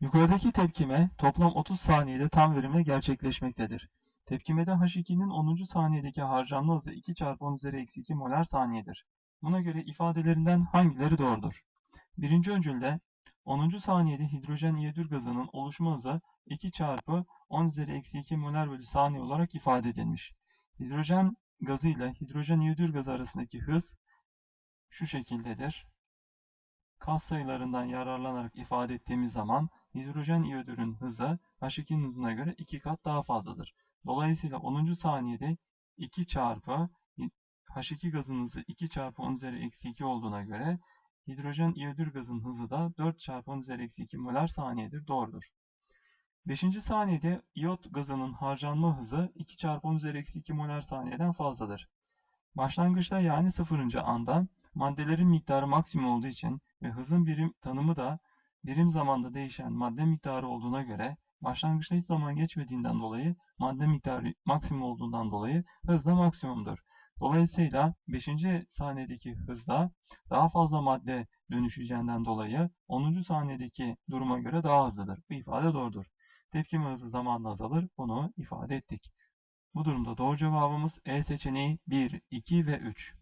Yukarıdaki tepkime toplam 30 saniyede tam verimle gerçekleşmektedir. Tepkimede H2'nin 10. saniyedeki harcanma hızı 2 çarpı 10 üzeri eksi 2 molar saniyedir. Buna göre ifadelerinden hangileri doğrudur? Birinci öncülde 10. saniyede hidrojen iyodür gazının oluşma hızı 2 çarpı 10 üzeri eksi 2 molar bölü saniye olarak ifade edilmiş. Hidrojen gazı ile hidrojen iyodür gazı arasındaki hız şu şekildedir. Kas sayılarından yararlanarak ifade ettiğimiz zaman hidrojen iyodürün hızı H2'nin hızına göre 2 kat daha fazladır. Dolayısıyla 10. saniyede 2 çarpı H2 gazının hızı 2 çarpı 10 üzeri eksi 2 olduğuna göre hidrojen iyodür gazının hızı da 4 çarpı 10 üzeri eksi 2 molar saniyedir. Doğrudur. 5. saniyede iyot gazının harcanma hızı 2 çarpı 10 üzeri eksi 2 molar saniyeden fazladır. Başlangıçta yani 0. anda maddelerin miktarı maksimum olduğu için ve hızın birim tanımı da birim zamanda değişen madde miktarı olduğuna göre başlangıçta hiç zaman geçmediğinden dolayı madde miktarı maksimum olduğundan dolayı hız da maksimumdur. Dolayısıyla 5. saniyedeki hızda daha fazla madde dönüşeceğinden dolayı 10. saniyedeki duruma göre daha hızlıdır. Bu ifade doğrudur. Tepkime hızı zamanla azalır. Bunu ifade ettik. Bu durumda doğru cevabımız E seçeneği 1, 2 ve 3.